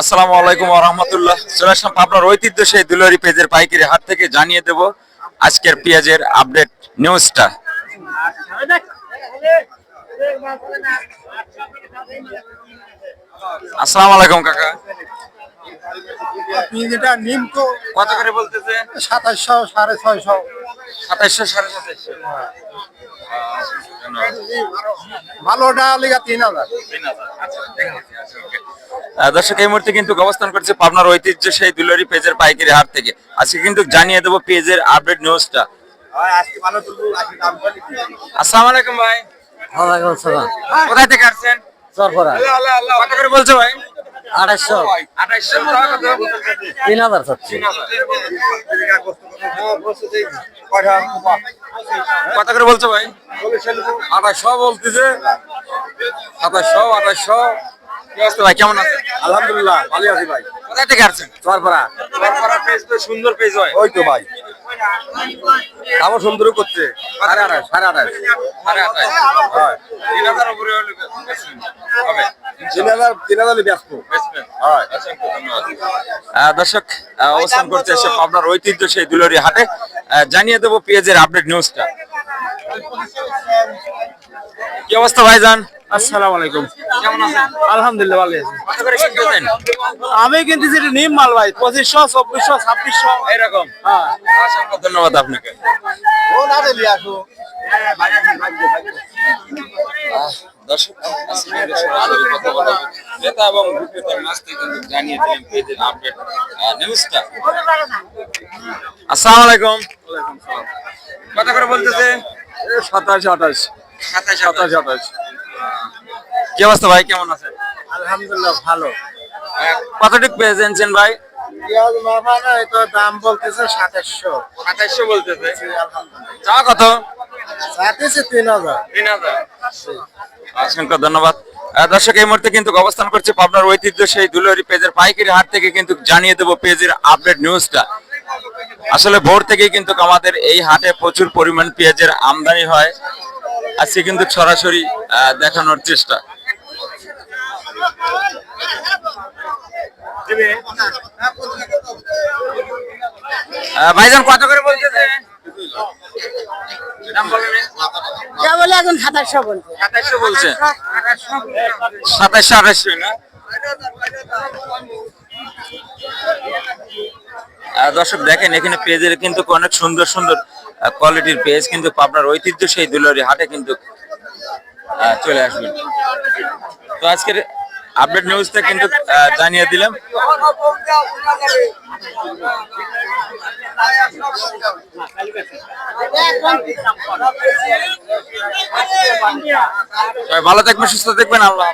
আসসালামু আলাইকুম রহমতুল্লাহ। চলে আসলাম আপনার ঐতিহ্য সেই দুলারি পেজের পাইকারি হাট থেকে জানিয়ে দেব আজকের পেঁয়াজের আপডেট নিউজটা। আসসালামু আলাইকুম কাকা। আপনি যেটা নিম কত করে বলতেছে? সাতাশশো সাড়ে ছয়শো। সাতাইশশো সাড়ে সাতাইশশো। ভালোটা লিগা তিন হাজার। আহ, দর্শক এই মুহূর্তে কিন্তু অবস্থান করছে পাবনার ঐতিহ্য সেই দুলারি পেজের পাইকারি হাট থেকে। আজকে কিন্তু জানিয়ে দেবো পেজের আপডেট নিউজটা আসসালামু আলাইকুম ভাই। কোথায় থেকে আসছেন? কত করে বলছো ভাই? আড়াইশো আঠাইশশো টাকা কত তিন হাজার চাচ্ছি। কত করে বলছো ভাই? আঠাশশো বলতেছে। সাতাশশো আঠাশশো কি অবস্থা ভাই? কেমন আছে আলহামদুলিল্লাহ ভালো আছি ভাই। কোথায় থেকে আসছেন? চরপরা পেজ তো সুন্দর পেজ হয়। ওই তো ভাই। কামো সুন্দর করছে। সাড়ে সাড়ে সাড়ে হয়। তিন হাজার উপরে হলে হবে। হয়। দর্শক আহ, অবস্থান করতে এসে আপনার ঐতিহ্য সেই দুলরি হাটে। জানিয়ে দেবো পেঁয়াজের আপডেট নিউজটা কি অবস্থা ভাইজান? আসসালামু আলাইকুম। কেমন আছেন? আলহামদুলিল্লাহ ভালো আছি। আমি কিন্তু যেটা নিম মাল ভাই পঁচিশশো চব্বিশশো ছাব্বিশশো। এরকম হ্যাঁ। অসংখ্য ধন্যবাদ আপনাকে। দর্শক এবং বিক্রেতার থেকে জানিয়ে দিলেন পেজের আপডেট নিউজটা আসসালামু আলাইকুম। কত করে বলতেছে? সাতাশ আঠাশ। সাতাশ সাতাশ আঠাশ। কি অবস্থা ভাই? কেমন আছেন আলহামদুলিল্লাহ ভালো। কতটুকু পেয়েছেন ভাই? পেঁয়াজ মাফানা এটা দাম বলতেছে সাতাশশো। সাতাইশশো বলতেছে। চা কত? সাতাশে তিন হাজার। তিন হাজার। অসংখ্য ধন্যবাদ। দর্শক এই মুহূর্তে কিন্তু অবস্থান করছে পাবনার ঐতিহ্য সেই দুলরি পেজের পাইকারি হাট থেকে কিন্তু জানিয়ে দেবো পেজের আপডেট নিউজটা। আসলে ভোর থেকেই কিন্তু আমাদের এই হাটে প্রচুর পরিমাণ পেঁয়াজের আমদানি হয়। আজকে কিন্তু সরাসরি দেখানোর চেষ্টা। ভাইজান কত করে বলতেছে যা? বলে এখন সাতাশশো বলছে। সাতাইশশো বলছে। না? দর্শক দেখেন এখানে পেজের কিন্তু অনেক সুন্দর সুন্দর কোয়ালিটির পেজ কিন্তু আপনার ঐতিহ্য সেই দুলারি হাটে কিন্তু চলে আসবেন তো আজকের আপডেট নিউজটা কিন্তু জানিয়ে দিলাম ভালো থাকবেন, সুস্থ থাকবেন, আল্লাহ।